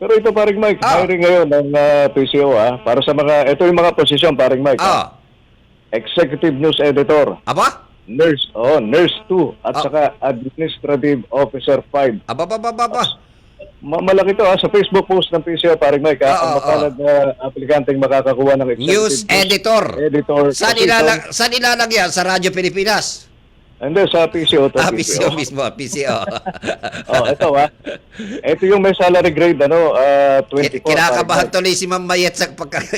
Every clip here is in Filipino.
Pero ito paring Mike, Ah. hiring ngayon ng ah, PCO ah, para sa mga, ito yung mga posisyon paring Mike. ah. Ah. Executive News Editor, Aba? Nurse, oh, Nurse 2, at Ah. saka Administrative Officer 5. Aba, ba, ba, ba, ba. Ma- malaki to ah, sa Facebook post ng PCO paring Mike ah, Ah, ang ah, mapalad na aplikanteng makakakuha ng Executive News editor. Editor. Saan ilalag, saan ilalagyan? Sa Radyo Pilipinas? Hindi, sa PCO to. Ah, PCO mismo, PCO. oh, ito ah. Ito yung may salary grade ano, ah, 24. Kinakabahan paring tuloy si Ma'am Mayet sa pagka...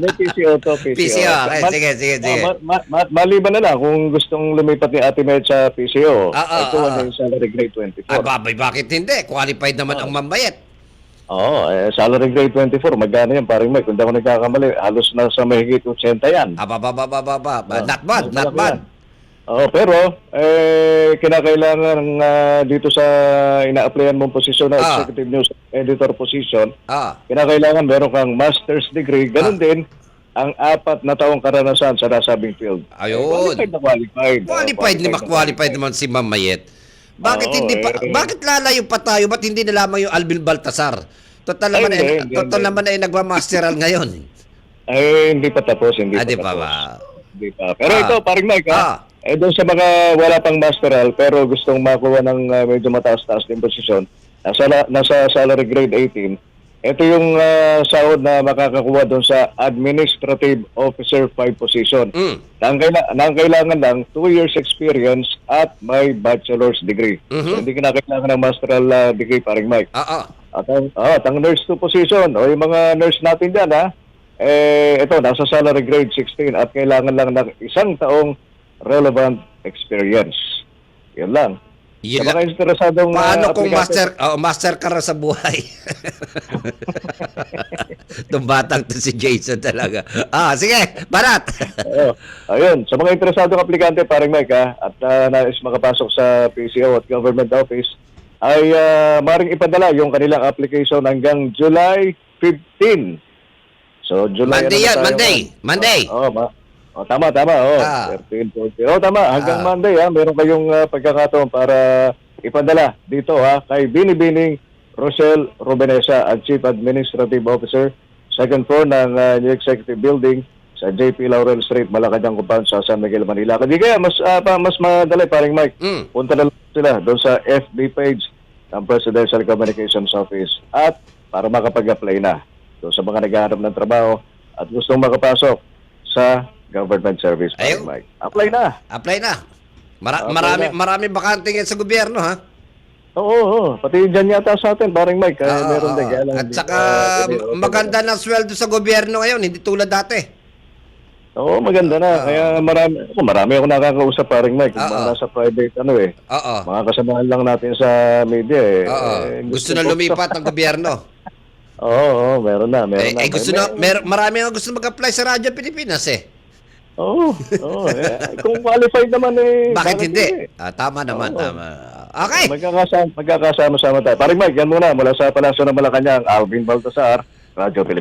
May PCO to, PCO. PCO, okay, Ma- sige, sige, sige. Ah, ma- ma- ma- maliban na lang kung gustong lumipat ni Ate Med sa PCO. Ah, ah, ito ah, ano ah. yung salary grade 24. Ay, babay, bakit hindi? Qualified naman Ah. ang Ma'am Mayet. Oo, eh, salary grade 24. Magkano yan, paring Mike? Kung di ako nagkakamali, halos na sa mahigit 80 yan. Aba, ba, ba, ba, ba, ba. Ah, Not bad, not bad. Oo, pero eh, kinakailangan ah, dito sa ina-applyan mong posisyon na Ah. executive news editor position, Ah. kinakailangan meron kang master's degree. Ganun Ah. din ang apat na taong karanasan sa nasabing field. Ayun. Qualified na qualified. Qualified Oo, ni na qualified naman si Ma'am Mayet. Bakit Oo, hindi pa eh. bakit lalayo pa tayo? Ba't hindi nalaman yung Alvin Baltasar? Total Ay, naman ay, hindi, total hindi. naman ay nagmamasteral ngayon. Eh, hindi pa tapos, hindi Ah, pa pa tapos. ba? Hindi pa. Pero Ah. ito, paring Mike, ha? Ah. Eh, doon sa mga wala pang masteral, pero gustong makuha ng ah, medyo mataas-taas din posisyon, nasa, la- nasa salary grade 18, ito yung ah, sahod na makakakuha doon sa Administrative Officer 5 position. Mm. Nang, kaila- nang kailangan lang 2 years experience at may bachelor's degree. Mhm. So, hindi kinakailangan ng masteral ah, degree, paring Mike. Ah, ah. At ang, ah, at ang nurse 2 position, o yung mga nurse natin dyan, ha, eh, ito, nasa salary grade 16 at kailangan lang ng isang taong relevant experience. Yun lang. Yun sa mga interesadong ah, Paano kung master oh, master ka rin sa buhay? Itong batang to si Jason talaga. Ah, sige, barat. Oo. ayun, sa mga interesadong aplikante, parang Mike, ha, at ah, nais makapasok sa PCO at government office, ay uh, maring ipadala yung kanilang application hanggang July 15. So, July... Monday ano yan, tayo Monday. Monday. Oo, oh, ma- oh, tama, tama. Oh, Ah. 13, 14. Oh, tama. Hanggang Ah. Monday, ha. Meron kayong ah, pagkakataon para ipadala dito, ha, kay Binibining Rosel Rubenesa, ang Chief Administrative Officer, second floor ng ah, New Executive Building sa JP Laurel Street, Malacanang Compound sa San Miguel, Manila. Kasi kaya mas, ah, pa, mas madali, paring Mike. Mm. Punta na lang sila doon sa FB page ng Presidential Communications Office at para makapag-apply na doon sa mga naghahanap ng trabaho at gustong makapasok sa government service. Ayun. Mike. Apply na. Apply na. Mara- Okay marami na. marami bakante yan sa gobyerno, ha? Oo, oo. Pati dyan yata sa atin, parang Mike. Kaya Ah, meron ah, din. Kaya lang At hindi saka pa- hindi- maganda ng sweldo sa gobyerno ngayon, hindi tulad dati. Oo, maganda na. Ah. Kaya marami, ako, marami ako nakakausap, paring Mike. Yung Ah, mga ah. nasa private, ano eh. Oo. Mga kasamahan lang natin sa media eh. Oo. Eh, Gusto na lumipat ang gobyerno. Oo, oo, meron na. Meron Eh, na. eh, gusto na, mer- marami ang gusto mag-apply sa Radyo Pilipinas eh. Oo, oo. eh, kung qualified naman eh. Bakit hindi? Ah, tama naman, Oo. tama. Okay. Magkakasama, magkakasama-sama tayo. Paring Mike, yan muna. Mula sa Palasyo ng Malacanang, Alvin Baltasar, Radyo Pilipinas.